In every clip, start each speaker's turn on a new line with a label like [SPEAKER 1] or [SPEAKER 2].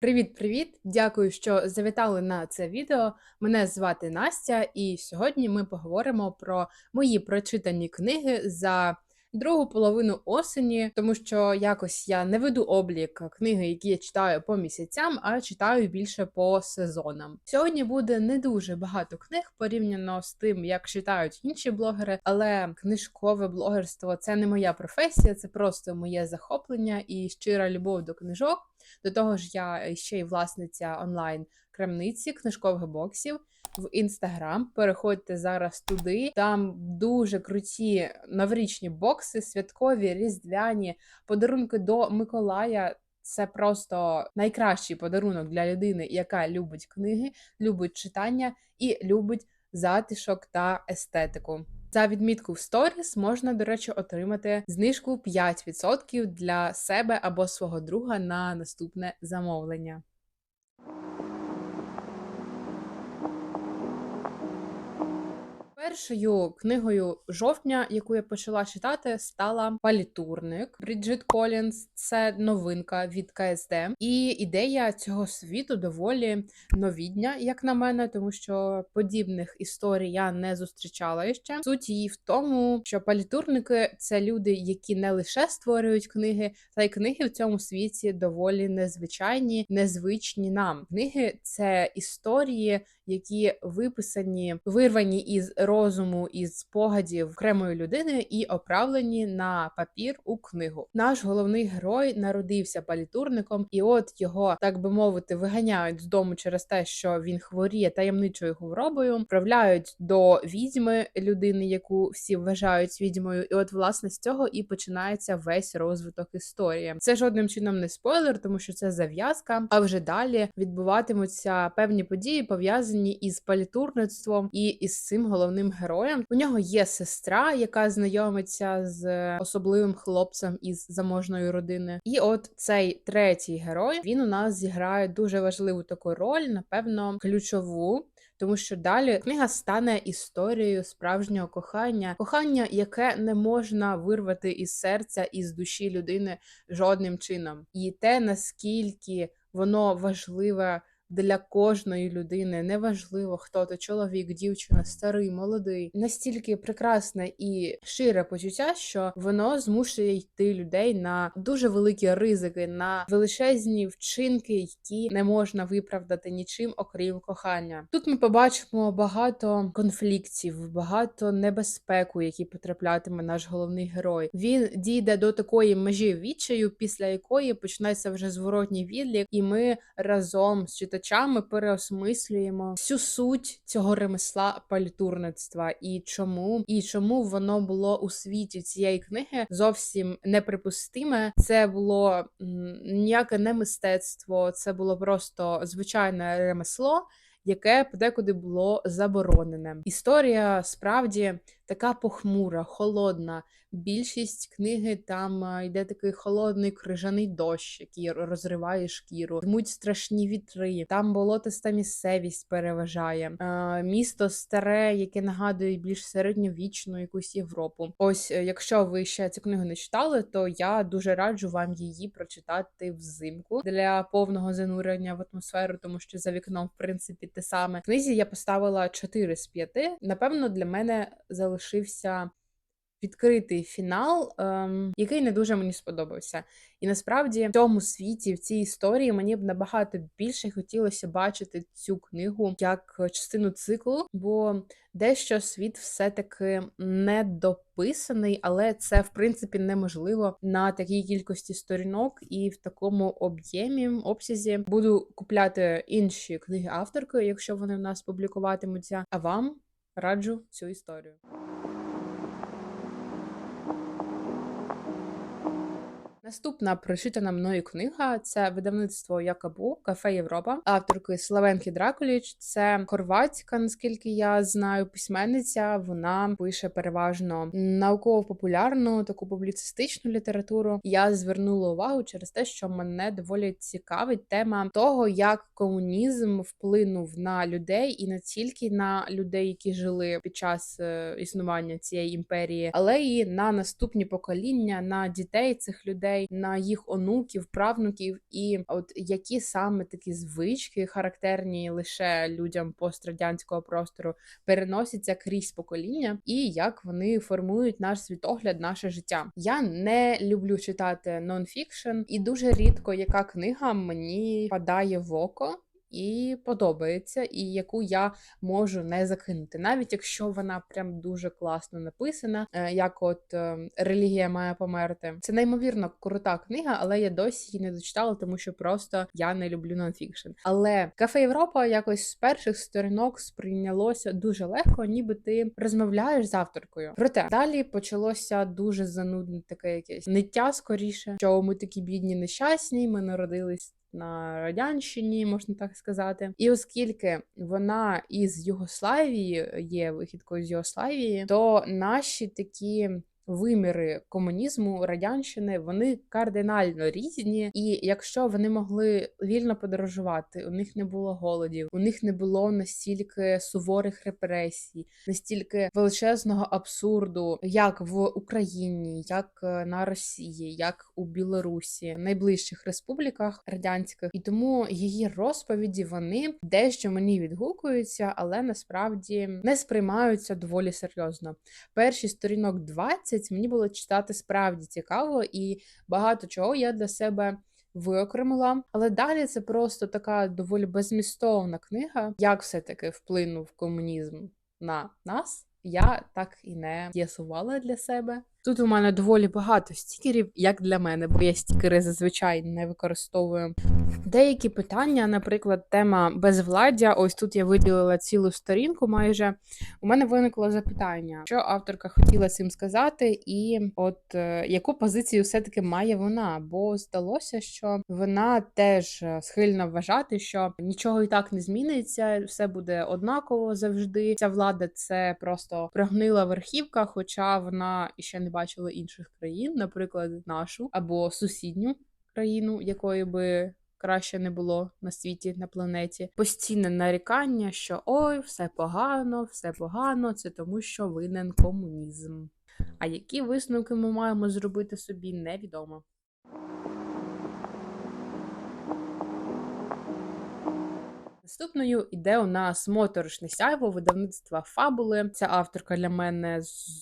[SPEAKER 1] Привіт-привіт! Дякую, що завітали на це відео. Мене звати Настя, і сьогодні ми поговоримо про мої прочитані книги за другу половину осені, тому що якось я не веду облік книги, які я читаю по місяцям, а читаю більше по сезонам. Сьогодні буде не дуже багато книг порівняно з тим, як читають інші блогери, але книжкове блогерство це не моя професія, це просто моє захоплення і щира любов до книжок. До того ж, я ще й власниця онлайн крамниці книжкових боксів в інстаграм. Переходьте зараз туди. Там дуже круті новорічні бокси, святкові, різдвяні подарунки до Миколая. Це просто найкращий подарунок для людини, яка любить книги, любить читання і любить затишок та естетику. За відмітку в сторіс можна, до речі, отримати знижку 5% для себе або свого друга на наступне замовлення. Першою книгою жовтня, яку я почала читати, стала Палітурник Бріджит Колінс. Це новинка від КСД. І ідея цього світу доволі новідня, як на мене, тому що подібних історій я не зустрічала ще. Суть її в тому, що палітурники це люди, які не лише створюють книги, та й книги в цьому світі доволі незвичайні, незвичні нам. Книги це історії які виписані, вирвані із розуму із спогадів окремої людини і оправлені на папір у книгу. Наш головний герой народився палітурником, і от його, так би мовити, виганяють з дому через те, що він хворіє таємничою хворобою, вправляють до відьми людини, яку всі вважають відьмою. І от власне з цього і починається весь розвиток історії. Це жодним чином не спойлер, тому що це зав'язка. А вже далі відбуватимуться певні події пов'язані пов'язані із палітурництвом і із цим головним героєм. У нього є сестра, яка знайомиться з особливим хлопцем із заможної родини. І от цей третій герой він у нас зіграє дуже важливу таку роль, напевно, ключову. Тому що далі книга стане історією справжнього кохання, кохання, яке не можна вирвати із серця із душі людини жодним чином, і те наскільки воно важливе для кожної людини, неважливо, хто то чоловік, дівчина, старий, молодий, настільки прекрасне і шире почуття, що воно змушує йти людей на дуже великі ризики, на величезні вчинки, які не можна виправдати нічим, окрім кохання. Тут ми побачимо багато конфліктів, багато небезпеку, які потраплятиме наш головний герой. Він дійде до такої межі відчаю, після якої почнеться вже зворотній відлік, і ми разом з читачами переосмислюємо всю суть цього ремесла палітурництва і чому, і чому воно було у світі цієї книги зовсім неприпустиме. Це було ніяке не мистецтво, це було просто звичайне ремесло яке подекуди було заборонене. Історія справді така похмура, холодна. Більшість книги там йде такий холодний крижаний дощ, який розриває шкіру, Дмуть страшні вітри. Там болотиста місцевість переважає. Місто старе, яке нагадує більш середньовічну якусь Європу. Ось, е, якщо ви ще цю книгу не читали, то я дуже раджу вам її прочитати взимку для повного занурення в атмосферу, тому що за вікном, в принципі, те саме. В книзі я поставила 4 з 5. Напевно, для мене залишився відкритий фінал, ем, який не дуже мені сподобався. І насправді в цьому світі, в цій історії, мені б набагато більше хотілося бачити цю книгу як частину циклу, бо дещо світ все-таки не дописаний, але це в принципі неможливо на такій кількості сторінок і в такому об'ємі обсязі. Буду купляти інші книги авторки, якщо вони в нас публікуватимуться. А вам раджу цю історію. Наступна прочитана мною книга це видавництво Якабу Кафе Європа, авторки Славенки Дракуліч. Це хорватська, наскільки я знаю, письменниця. Вона пише переважно науково-популярну таку публіцистичну літературу. Я звернула увагу через те, що мене доволі цікавить тема того, як комунізм вплинув на людей і не тільки на людей, які жили під час е, існування цієї імперії, але і на наступні покоління, на дітей цих людей дітей, на їх онуків, правнуків, і от які саме такі звички характерні лише людям пострадянського простору переносяться крізь покоління, і як вони формують наш світогляд, наше життя. Я не люблю читати нонфікшн, і дуже рідко яка книга мені падає в око і подобається, і яку я можу не закинути, навіть якщо вона прям дуже класно написана, е, як от е, релігія має померти. Це неймовірно крута книга, але я досі її не дочитала, тому що просто я не люблю нонфікшн. Але кафе Європа якось з перших сторінок сприйнялося дуже легко, ніби ти розмовляєш з авторкою. Проте далі почалося дуже занудне таке якесь ниття скоріше, що ми такі бідні, нещасні, ми народились на радянщині, можна так сказати. І оскільки вона із Югославії є вихідкою з Югославії, то наші такі виміри комунізму радянщини вони кардинально різні, і якщо вони могли вільно подорожувати, у них не було голодів, у них не було настільки суворих репресій, настільки величезного абсурду, як в Україні, як е, на Росії, як у Білорусі, найближчих республіках радянських, і тому її розповіді вони дещо мені відгукуються, але насправді не сприймаються доволі серйозно. Перші сторінок 20 місяць мені було читати справді цікаво, і багато чого я для себе виокремила. Але далі це просто така доволі безмістовна книга, як все-таки вплинув комунізм на нас. Я так і не з'ясувала для себе. Тут у мене доволі багато стікерів, як для мене, бо я стікери зазвичай не використовую. Деякі питання, наприклад, тема безвладдя. Ось тут я виділила цілу сторінку. Майже у мене виникло запитання, що авторка хотіла цим сказати, і от е, яку позицію все-таки має вона? Бо здалося, що вона теж е, схильна вважати, що нічого і так не зміниться, все буде однаково завжди. Ця влада це просто прогнила верхівка, хоча вона ще не бачила інших країн, наприклад, нашу або сусідню країну, якої би краще не було на світі, на планеті. Постійне нарікання, що ой, все погано, все погано, це тому, що винен комунізм. А які висновки ми маємо зробити собі, невідомо. Наступною іде у нас моторошне сяйво видавництва фабули. Ця авторка для мене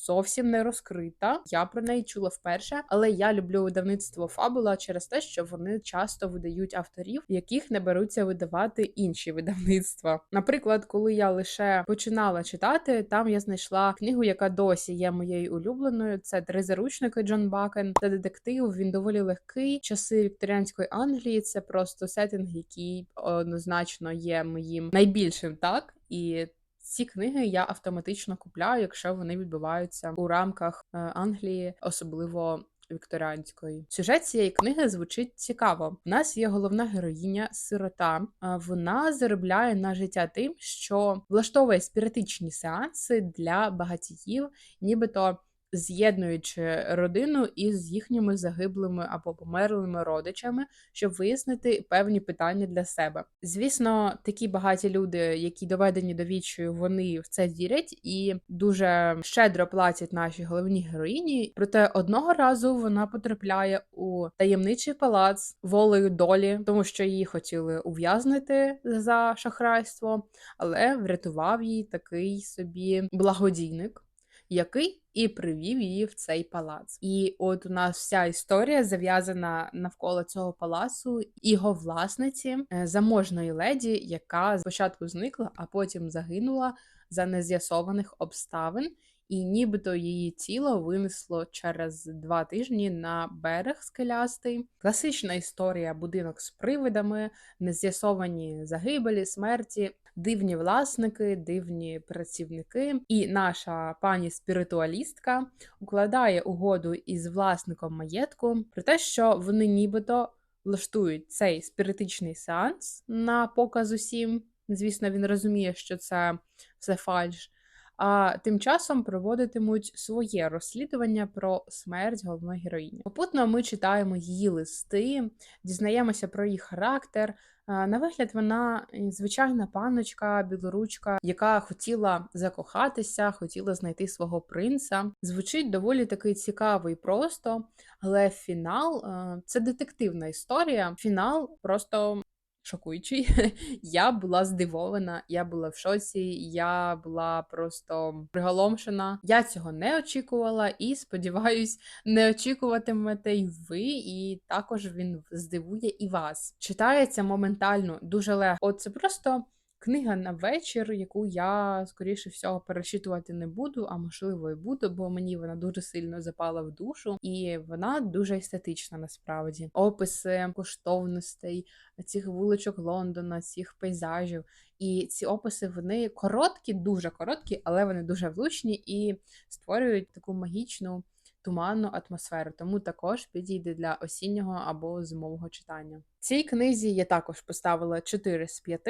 [SPEAKER 1] зовсім не розкрита. Я про неї чула вперше, але я люблю видавництво фабула через те, що вони часто видають авторів, яких не беруться видавати інші видавництва. Наприклад, коли я лише починала читати, там я знайшла книгу, яка досі є моєю улюбленою. Це три заручники Джон Бакен. Це детектив. Він доволі легкий. Часи вікторіанської Англії. Це просто сеттинг, який однозначно є моїм найбільшим, так і. Ці книги я автоматично купляю, якщо вони відбуваються у рамках е, Англії, особливо вікторіанської. Сюжет цієї книги звучить цікаво. У нас є головна героїня, сирота. Вона заробляє на життя тим, що влаштовує спіритичні сеанси для багатіїв, нібито з'єднуючи родину із їхніми загиблими або померлими родичами, щоб вияснити певні питання для себе. Звісно, такі багаті люди, які доведені до вічою, вони в це вірять і дуже щедро платять нашій головній героїні. Проте одного разу вона потрапляє у таємничий палац волею долі, тому що її хотіли ув'язнити за шахрайство, але врятував її такий собі благодійник який і привів її в цей палац. І от у нас вся історія зав'язана навколо цього палацу, його власниці, е, заможної леді, яка спочатку зникла, а потім загинула за нез'ясованих обставин. І нібито її тіло винесло через два тижні на берег скелястий. Класична історія будинок з привидами, нез'ясовані загибелі, смерті, дивні власники, дивні працівники. І наша пані спіритуалістка укладає угоду із власником маєтку про те, що вони нібито влаштують цей спіритичний сеанс на показ усім. Звісно, він розуміє, що це все фальш. А тим часом проводитимуть своє розслідування про смерть головної героїні. Попутно ми читаємо її листи, дізнаємося про її характер. На вигляд, вона звичайна паночка, білоручка, яка хотіла закохатися, хотіла знайти свого принца. Звучить доволі такий цікавий просто, але фінал це детективна історія. Фінал просто шокуючий. Я була здивована, я була в шоці, я була просто приголомшена. Я цього не очікувала і сподіваюсь, не очікуватимете й ви, і також він здивує і вас. Читається моментально, дуже легко. От це просто. Книга на вечір, яку я, скоріше всього, перечитувати не буду, а можливо і буду, бо мені вона дуже сильно запала в душу, і вона дуже естетична насправді. Описи коштовностей, цих вуличок Лондона, цих пейзажів. І ці описи вони короткі, дуже короткі, але вони дуже влучні і створюють таку магічну. Туманну атмосферу, тому також підійде для осіннього або зимового читання. Цій книзі я також поставила 4 з 5,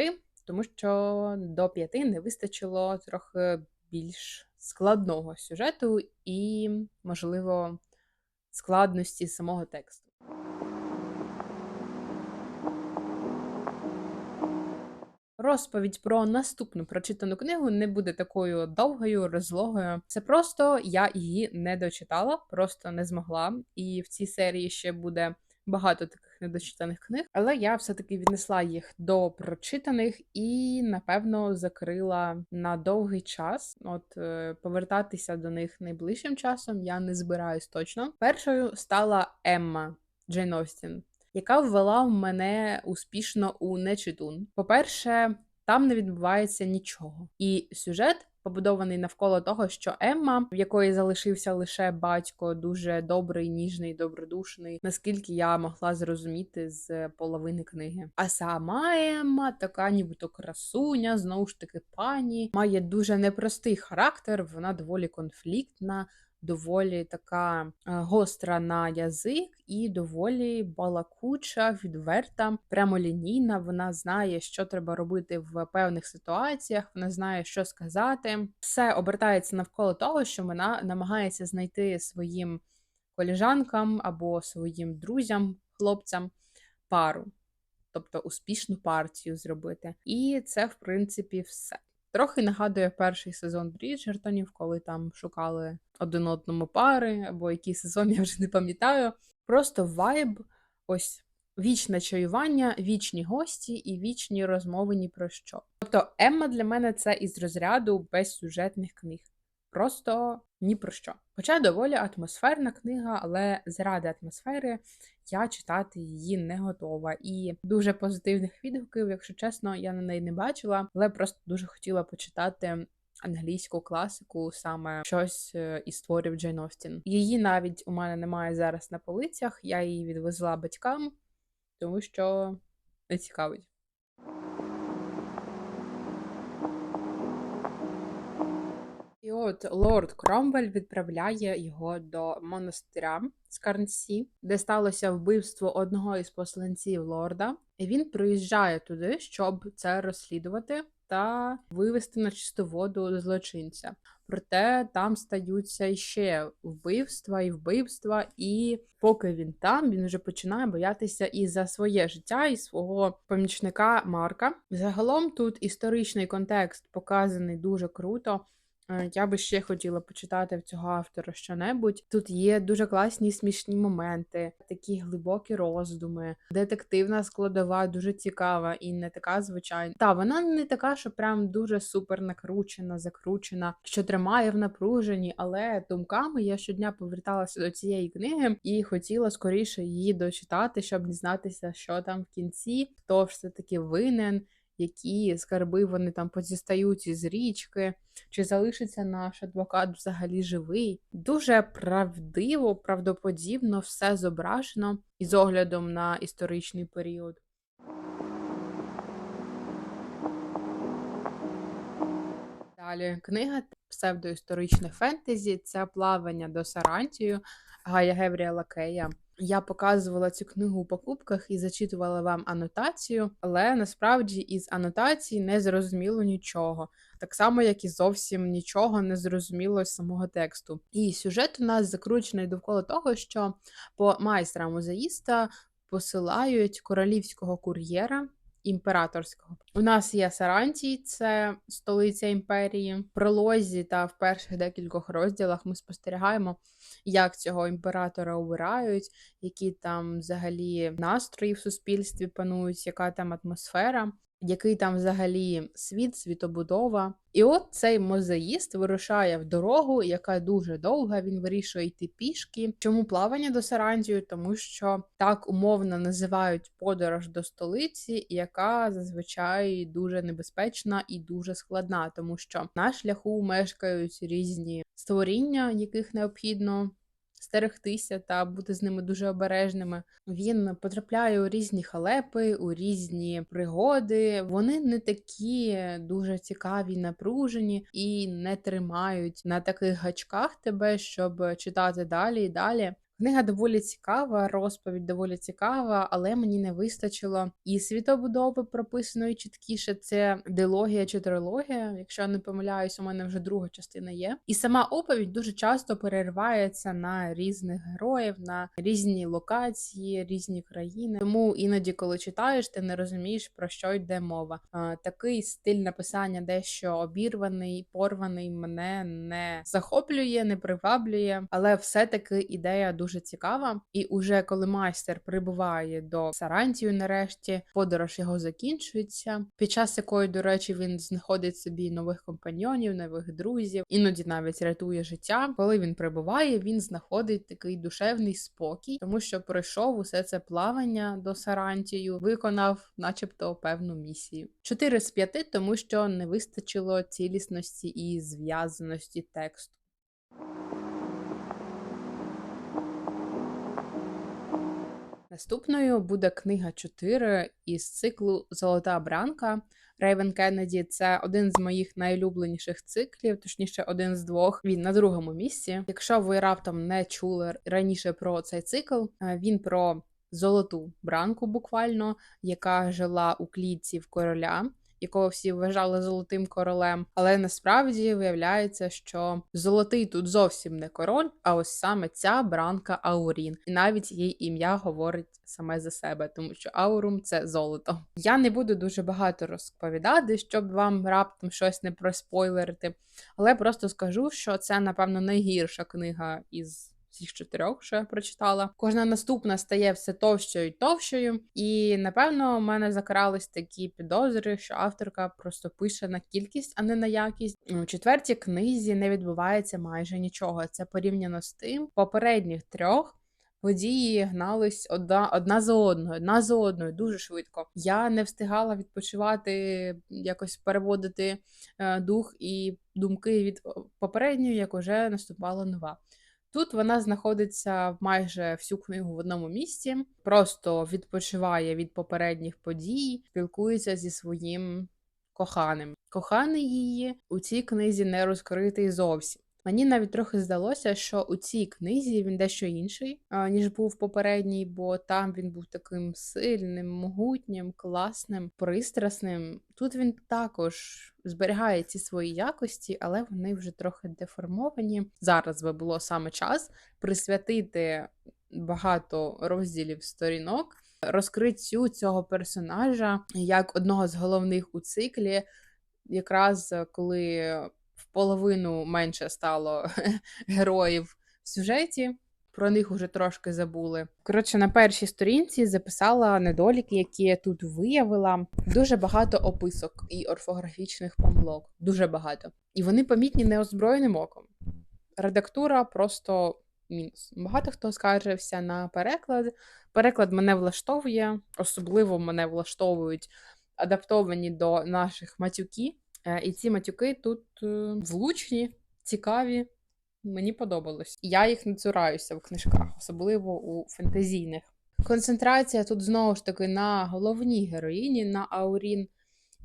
[SPEAKER 1] тому що до 5 не вистачило трохи більш складного сюжету і, можливо, складності самого тексту. Розповідь про наступну прочитану книгу не буде такою довгою, розлогою. Це просто я її не дочитала, просто не змогла. І в цій серії ще буде багато таких недочитаних книг, але я все-таки віднесла їх до прочитаних і, напевно, закрила на довгий час. От е, повертатися до них найближчим часом я не збираюсь точно. Першою стала Емма Джейн Остін яка ввела в мене успішно у нечитун. По-перше, там не відбувається нічого, і сюжет. Побудований навколо того, що Емма, в якої залишився лише батько, дуже добрий, ніжний, добродушний, наскільки я могла зрозуміти з половини книги. А сама Емма, така нібито красуня, знову ж таки, пані, має дуже непростий характер, вона доволі конфліктна доволі така е, гостра на язик і доволі балакуча, відверта, прямолінійна. Вона знає, що треба робити в певних ситуаціях. Вона знає, що сказати. Все обертається навколо того, що вона намагається знайти своїм коліжанкам або своїм друзям, хлопцям пару. Тобто успішну партію зробити. І це, в принципі, все. Трохи нагадує перший сезон Бріджертонів, коли там шукали один одному пари, або який сезон, я вже не пам'ятаю. Просто вайб, ось вічне чаювання, вічні гості і вічні розмови ні про що. Тобто, Емма для мене це із розряду безсюжетних книг. Просто ні про що. Хоча доволі атмосферна книга, але заради атмосфери я читати її не готова. І дуже позитивних відгуків, якщо чесно, я на неї не бачила, але просто дуже хотіла почитати. Англійську класику, саме щось е, із творів Джейн Остін. Її навіть у мене немає зараз на полицях. Я її відвезла батькам, тому що не цікавить. От лорд Кромвель відправляє його до монастиря Скарнсі, де сталося вбивство одного із посланців лорда. І він приїжджає туди, щоб це розслідувати та вивести на чисту воду злочинця. Проте там стаються ще вбивства і вбивства, і поки він там, він вже починає боятися і за своє життя, і свого помічника Марка. Загалом тут історичний контекст показаний дуже круто. Е, я би ще хотіла почитати в цього автора щонебудь. Тут є дуже класні смішні моменти, такі глибокі роздуми, детективна складова, дуже цікава і не така звичайна. Та вона не така, що прям дуже супер накручена, закручена, що тримає в напруженні, але думками я щодня поверталася до цієї книги і хотіла скоріше її дочитати, щоб дізнатися, що там в кінці, хто все таки винен які скарби вони там позістають із річки, чи залишиться наш адвокат взагалі живий. Дуже правдиво, правдоподібно все зображено із оглядом на історичний період. Далі книга псевдоісторичне фентезі це плавання до Сарантію Гая Гевріела Кея. Я показувала цю книгу у покупках і зачитувала вам анотацію, але насправді із анотації не зрозуміло нічого. Так само, як і зовсім нічого не зрозуміло з самого тексту. І сюжет у нас закручений довкола того, що по майстра музеїста посилають королівського кур'єра. Імператорського у нас є Сарантій, це столиця імперії. В пролозі та в перших декількох розділах ми спостерігаємо, як цього імператора обирають, які там взагалі настрої в суспільстві панують, яка там атмосфера який там взагалі світ, світобудова. І от цей мозаїст вирушає в дорогу, яка дуже довга. Він вирішує йти пішки. Чому плавання до Сарандію? Тому що так умовно називають подорож до столиці, яка зазвичай дуже небезпечна і дуже складна, тому що на шляху мешкають різні створіння, яких необхідно стерегтися та бути з ними дуже обережними. Він потрапляє у різні халепи, у різні пригоди. Вони не такі дуже цікаві, напружені і не тримають на таких гачках тебе, щоб читати далі і далі. Книга доволі цікава, розповідь доволі цікава, але мені не вистачило і світобудови прописаної чіткіше. Це дилогія чи трилогія. Якщо я не помиляюсь, у мене вже друга частина є. І сама оповідь дуже часто переривається на різних героїв, на різні локації, різні країни. Тому іноді, коли читаєш, ти не розумієш про що йде мова. Такий стиль написання, дещо обірваний, порваний, мене не захоплює, не приваблює, але все-таки ідея дуже дуже цікава. І уже коли майстер прибуває до Сарантію, нарешті подорож його закінчується. Під час якої, до речі, він знаходить собі нових компаньйонів, нових друзів, іноді навіть рятує життя. Коли він прибуває, він знаходить такий душевний спокій, тому що пройшов усе це плавання до Сарантію, виконав, начебто, певну місію. Чотири з п'яти, тому що не вистачило цілісності і зв'язаності тексту. Наступною буде книга 4 із циклу Золота бранка Рейвен Кеннеді. Це один з моїх найулюбленіших циклів, точніше, один з двох. Він на другому місці. Якщо ви раптом не чули раніше про цей цикл, е, він про золоту бранку, буквально, яка жила у клітці в короля якого всі вважали золотим королем. Але насправді виявляється, що золотий тут зовсім не король, а ось саме ця бранка Аурін. І навіть її ім'я говорить саме за себе, тому що аурум це золото. Я не буду дуже багато розповідати, щоб вам раптом щось не проспойлерити, але просто скажу, що це, напевно, найгірша книга із всіх чотирьох, що я прочитала. Кожна наступна стає все товщою і товщою, і напевно у мене закарались такі підозри, що авторка просто пише на кількість, а не на якість. У четвертій книзі не відбувається майже нічого. Це порівняно з тим попередніх трьох. Події гнались одна одна за одною, одна за одною, дуже швидко. Я не встигала відпочивати, якось переводити е, дух і думки від попередньої, як уже наступала нова. Тут вона знаходиться майже всю книгу в одному місці, просто відпочиває від попередніх подій, спілкується зі своїм коханим. Коханий її у цій книзі не розкритий зовсім. Мені навіть трохи здалося, що у цій книзі він дещо інший, ніж був попередній, бо там він був таким сильним, могутнім, класним, пристрасним. Тут він також зберігає ці свої якості, але вони вже трохи деформовані. Зараз би було саме час присвятити багато розділів сторінок, розкриттю цього персонажа як одного з головних у циклі, якраз коли половину менше стало героїв в сюжеті. Про них уже трошки забули. Коротше, на першій сторінці записала недоліки, які я тут виявила. Дуже багато описок і орфографічних помилок. Дуже багато. І вони помітні неозброєним оком. Редактура просто мінус. Багато хто скаржився на переклад. Переклад мене влаштовує, особливо мене влаштовують адаптовані до наших матюків. І ці матюки тут е, влучні, цікаві. Мені подобалось. Я їх не цураюся в книжках, особливо у фентезійних. Концентрація тут знову ж таки на головній героїні, на Аурін,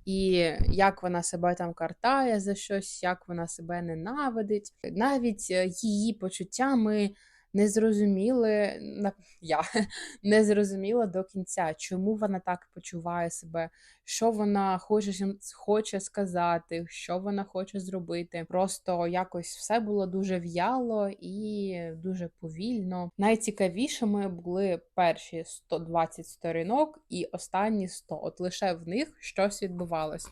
[SPEAKER 1] і як вона себе там картає за щось, як вона себе ненавидить. Навіть е, її почуттями не зрозуміли на я не зрозуміла до кінця, чому вона так почуває себе, що вона хоче хоче сказати, що вона хоче зробити. Просто якось все було дуже в'яло і дуже повільно. Найцікавішими були перші 120 сторінок і останні 100. От лише в них щось відбувалось.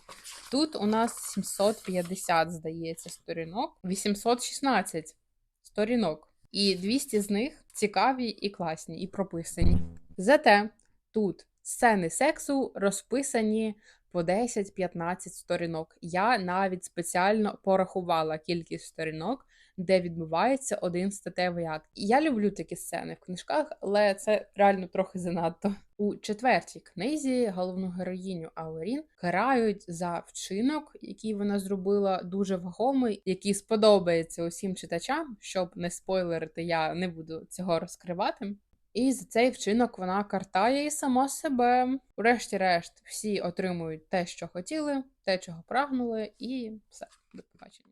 [SPEAKER 1] Тут у нас 750, здається, сторінок, 816 сторінок. І 200 з них цікаві і класні, і прописані. Зате тут сцени сексу розписані по 10-15 сторінок. Я навіть спеціально порахувала кількість сторінок, де відбувається один статевий акт. І я люблю такі сцени в книжках, але це реально трохи занадто. У четвертій книзі головну героїню Аурін карають за вчинок, який вона зробила дуже вагомий, який сподобається усім читачам. Щоб не спойлерити, я не буду цього розкривати. І за цей вчинок вона картає і сама себе. Врешті-решт, всі отримують те, що хотіли, те, чого прагнули, і все, до побачення.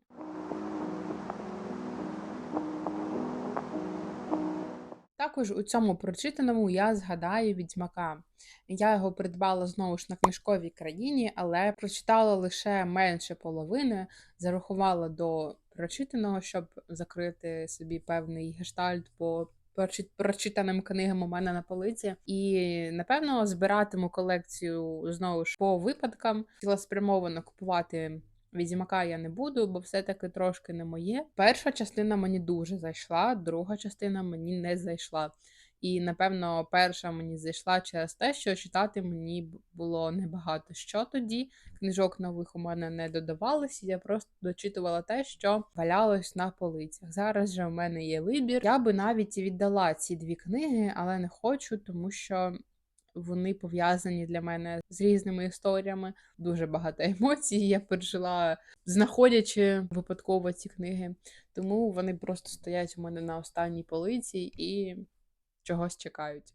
[SPEAKER 1] Також у цьому прочитаному я згадаю відьмака. Я його придбала знову ж на книжковій країні, але прочитала лише менше половини, зарахувала до прочитаного, щоб закрити собі певний гештальт по прочитаним книгам у мене на полиці. І напевно збиратиму колекцію знову ж по випадкам. Цілеспрямовано купувати. Відьмака я не буду, бо все-таки трошки не моє. Перша частина мені дуже зайшла, друга частина мені не зайшла. І, напевно, перша мені зайшла через те, що читати мені було небагато що тоді. Книжок нових у мене не додавалось, я просто дочитувала те, що валялось на полицях. Зараз же в мене є вибір. Я би навіть віддала ці дві книги, але не хочу, тому що вони пов'язані для мене з різними історіями. Дуже багато емоцій я пережила, знаходячи випадково ці книги. Тому вони просто стоять у мене на останній полиці і чогось чекають.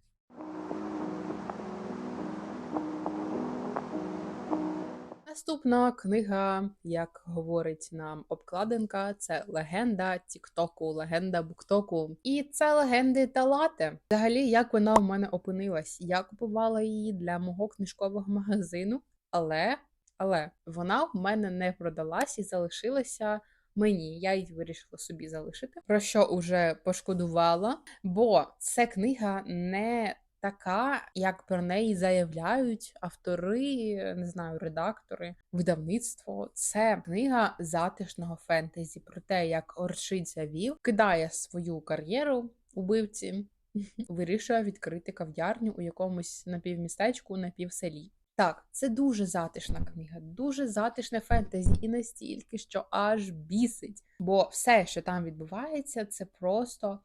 [SPEAKER 1] Наступна книга, як говорить нам обкладинка, це легенда Тіктоку, легенда Буктоку. І це легенди Талати. Взагалі, як вона у мене опинилась? Я купувала її для мого книжкового магазину, але, але вона в мене не продалась і залишилася. Мені я її вирішила собі залишити, про що уже пошкодувала, бо це книга не така, як про неї заявляють автори, не знаю, редактори, видавництво. Це книга затишного фентезі про те, як Оршиця Вів кидає свою кар'єру убивці, вирішує відкрити кав'ярню у якомусь напівмістечку, напівселі. Так, це дуже затишна книга, дуже затишне фентезі, і настільки, що аж бісить. Бо все, що там відбувається, це просто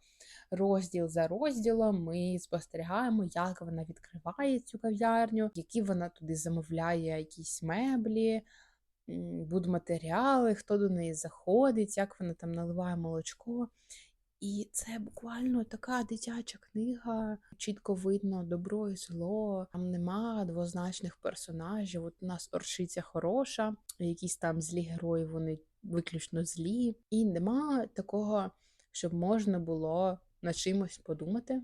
[SPEAKER 1] розділ за розділом. Ми спостерігаємо, як вона відкриває цю кав'ярню, які вона туди замовляє якісь меблі, будматеріали, хто до неї заходить, як вона там наливає молочко. І це буквально така дитяча книга. Чітко видно добро і зло. Там нема двозначних персонажів. От у нас оршиця хороша, якісь там злі герої, вони виключно злі. І нема такого, щоб можна було над чимось подумати.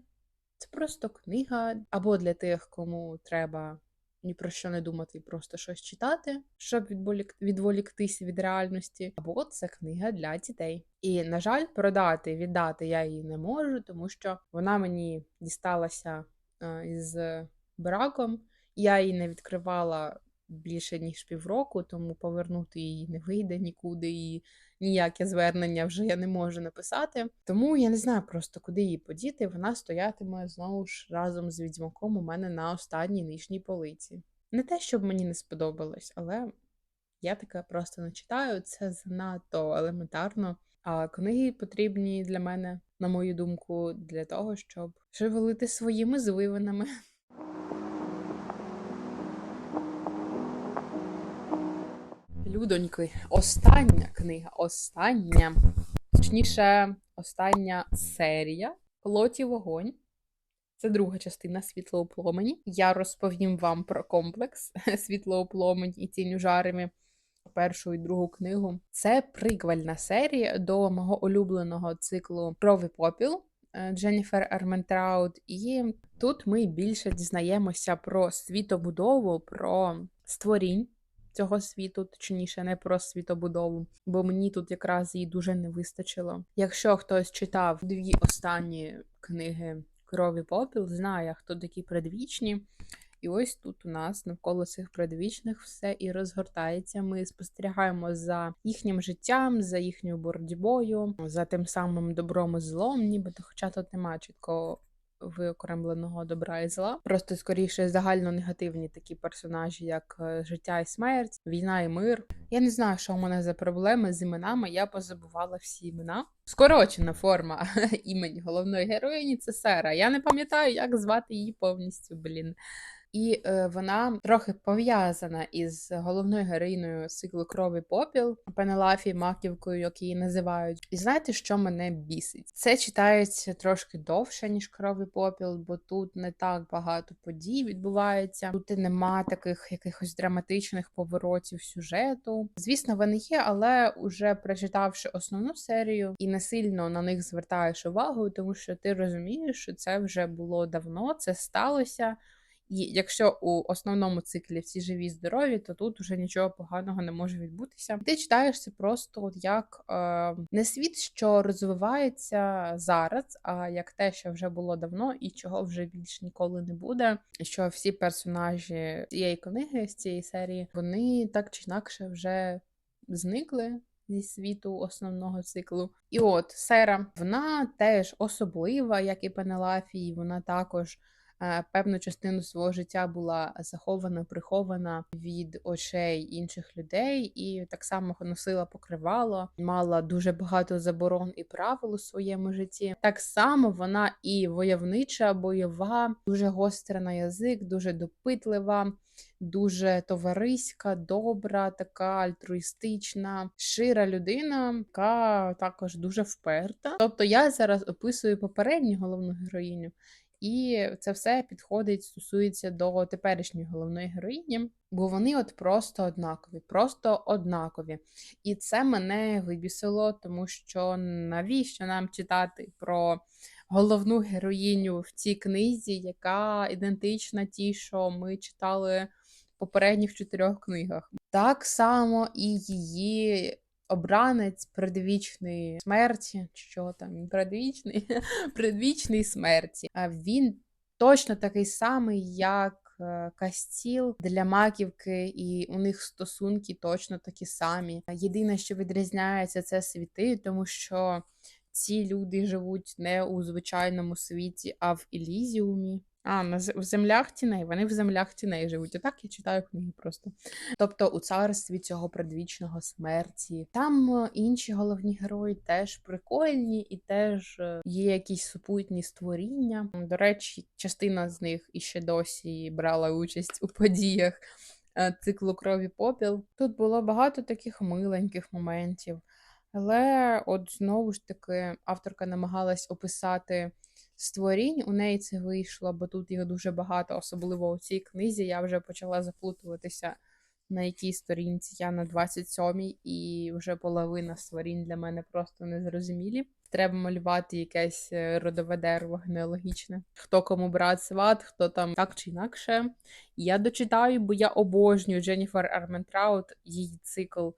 [SPEAKER 1] Це просто книга або для тих, кому треба ні про що не думати і просто щось читати, щоб відволік... відволіктися від реальності, або це книга для дітей. І, на жаль, продати, віддати я її не можу, тому що вона мені дісталася е, із браком. Я її не відкривала більше ніж півроку, тому повернути її не вийде нікуди, і ніяке звернення вже я не можу написати. Тому я не знаю просто, куди її подіти. Вона стоятиме знову ж разом з відьмаком у мене на останній нижній полиці. Не те, щоб мені не сподобалось, але я таке просто не читаю. Це занадто елементарно. А книги потрібні для мене, на мою думку, для того, щоб шевелити своїми звивинами. Людоньки, остання книга, остання, точніше, остання серія Плоті вогонь. Це друга частина світло пломені. Я розповім вам про комплекс світло пломені і тінь у жаремі. Першу і другу книгу. Це приквельна серія до мого улюбленого циклу Кров і попіл. Дженніфер Арментраут. І тут ми більше дізнаємося про світобудову, про створінь цього світу, точніше, не про світобудову, бо мені тут якраз її дуже не вистачило. Якщо хтось читав дві останні книги Крові Попіл, знає, хто такі предвічні. І ось тут у нас навколо цих предвічних все і розгортається. Ми спостерігаємо за їхнім життям, за їхньою боротьбою, за тим самим добром і злом, нібито, хоча тут немає чіткого виокремленого добра і зла. Просто скоріше загально негативні такі персонажі, як е, життя і смерть, війна і мир. Я не знаю, що у мене за проблеми з іменами. Я позабувала всі імена. Скорочена форма імені головної героїні це Сера. Я не пам'ятаю, як звати її повністю, блін. І е, вона трохи пов'язана із головною героїною циклу Крові Попіл Пенелафі Маківкою, як її називають. І знаєте, що мене бісить? Це читається трошки довше, ніж Крові Попіл, бо тут не так багато подій відбувається. Тут і нема таких якихось драматичних поворотів сюжету. Звісно, вони є, але уже прочитавши основну серію і не сильно на них звертаєш увагу, тому що ти розумієш, що це вже було давно, це сталося. І якщо у основному циклі всі живі, здорові, то тут вже нічого поганого не може відбутися. Ти читаєш це просто от як е, не світ, що розвивається зараз, а як те, що вже було давно, і чого вже більш ніколи не буде. Що всі персонажі цієї книги з цієї серії вони так чи інакше вже зникли. Зі світу основного циклу. І от Сера, вона теж особлива, як і Пенелафі, вона також певну частину свого життя була захована, прихована від очей інших людей, і так само носила покривало, мала дуже багато заборон і правил у своєму житті. Так само вона і войовнича, бойова, дуже гостра на язик, дуже допитлива. Дуже товариська, добра, така альтруїстична, шира людина, яка також дуже вперта. Тобто я зараз описую попередню головну героїню, і це все підходить, стосується до теперішньої головної героїні, бо вони от просто однакові, просто однакові. І це мене вибісило, тому що навіщо нам читати про головну героїню в цій книзі, яка ідентична тій, що ми читали в попередніх чотирьох книгах. Так само і її обранець предвічної смерті, що там предвічний, предвічний смерті. А він точно такий самий, як. Е, Кастіл для маківки, і у них стосунки точно такі самі. Єдине, що відрізняється, це світи, тому що ці люди живуть не у звичайному світі, а в Елізіумі. А, на в землях тіней. Вони в землях тіней живуть. Отак я читаю книги просто. Тобто у царстві цього предвічного смерті. Там е, інші головні герої теж прикольні і теж е, є якісь супутні створіння. До речі, частина з них іще досі брала участь у подіях е, циклу крові попіл. Тут було багато таких миленьких моментів. Але от знову ж таки авторка намагалась описати створінь. У неї це вийшло, бо тут їх дуже багато, особливо у цій книзі. Я вже почала заплутуватися, на якій сторінці я на 27-й, і вже половина створінь для мене просто незрозумілі. Треба малювати якесь е, родове дерево генеалогічне. Хто кому брат сват, хто там так чи інакше. Я дочитаю, бо я обожнюю Дженніфер Арментраут, її цикл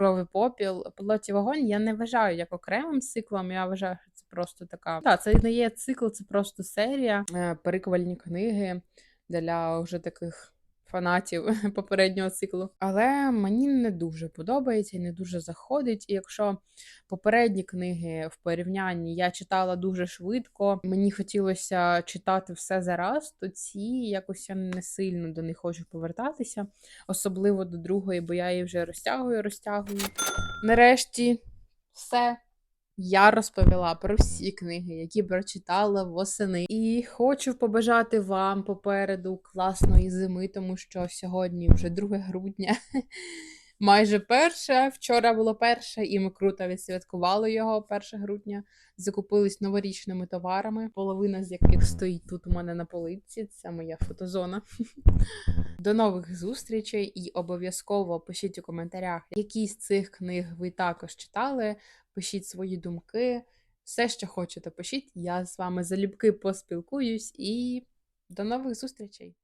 [SPEAKER 1] Кровий попіл. Пилотів вогонь я не вважаю як окремим циклом. Я вважаю, що просто така. Так, це не є цикл, це просто серія, е, периквальні книги для вже таких фанатів попереднього циклу. Але мені не дуже подобається і не дуже заходить. І якщо попередні книги в порівнянні я читала дуже швидко, мені хотілося читати все зараз, то ці якось я не сильно до них хочу повертатися, особливо до другої, бо я її вже розтягую, розтягую. Нарешті все. Я розповіла про всі книги, які прочитала восени, і хочу побажати вам попереду класної зими, тому що сьогодні вже 2 грудня, майже перше. Вчора було перше, і ми круто відсвяткували його 1 грудня. Закупились новорічними товарами, половина з яких стоїть тут у мене на полиці. Це моя фотозона. До нових зустрічей і обов'язково пишіть у коментарях, які з цих книг ви також читали. Пишіть свої думки, Все, що хочете, пишіть. Я з вами залюбки поспілкуюсь і до нових зустрічей!